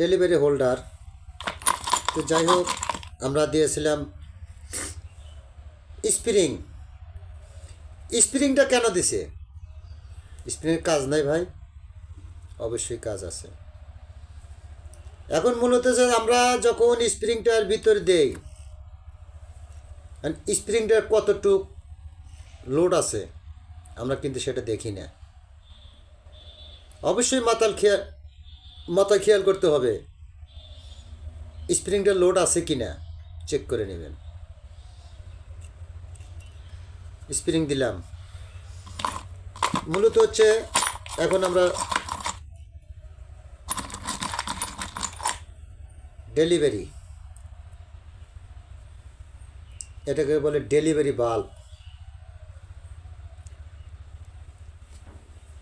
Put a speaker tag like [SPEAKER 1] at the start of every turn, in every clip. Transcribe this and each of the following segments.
[SPEAKER 1] Delivery holder. তো যাই হোক, আমরা দিয়েছিলাম স্প্রিং। স্প্রিংটা কেন দিছে? স্প্রিংয়ের কাজ নাই ভাই। অবশ্যই কাজ আছে। এখন মূলত আমরা যখন স্প্রিংটার ভিতর দেই স্প্রিংটার কতটুক লোড আছে, আমরা কিন্তু সেটা দেখি না। অবশ্যই মাতাল খেয়াল মাথা খেয়াল করতে হবে। স্প্রিংটা লোড আছে কি না চেক করে নেবেন। স্প্রিং দিলাম। মূলত হচ্ছে এখন আমরা ডেলিভারি। এটাকে বলে ডেলিভারি বাল্ব।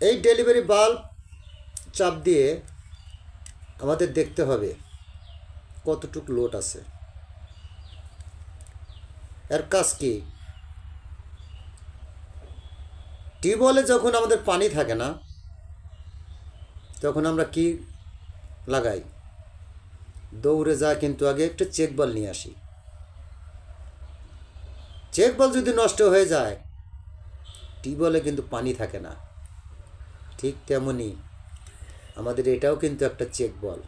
[SPEAKER 1] এই ডেলিভারি বাল্ব চাপ দিয়ে আমাদের দেখতে হবে কতটুক লোড আছে। এর কাজ কি? টিউবওয়েলে যখন আমাদের পানি থাকে না, তখন আমরা কি লাগাই? দৌড়ে যা কিন্তু আগে একটা চেক বল নিয়ে আসি। চেক বল যদি নষ্ট হয়ে যায়, টিউবওয়েলে কিন্তু পানি থাকে না। ঠিক তেমনই আমাদের এটাও কিন্তু একটা চেক বল।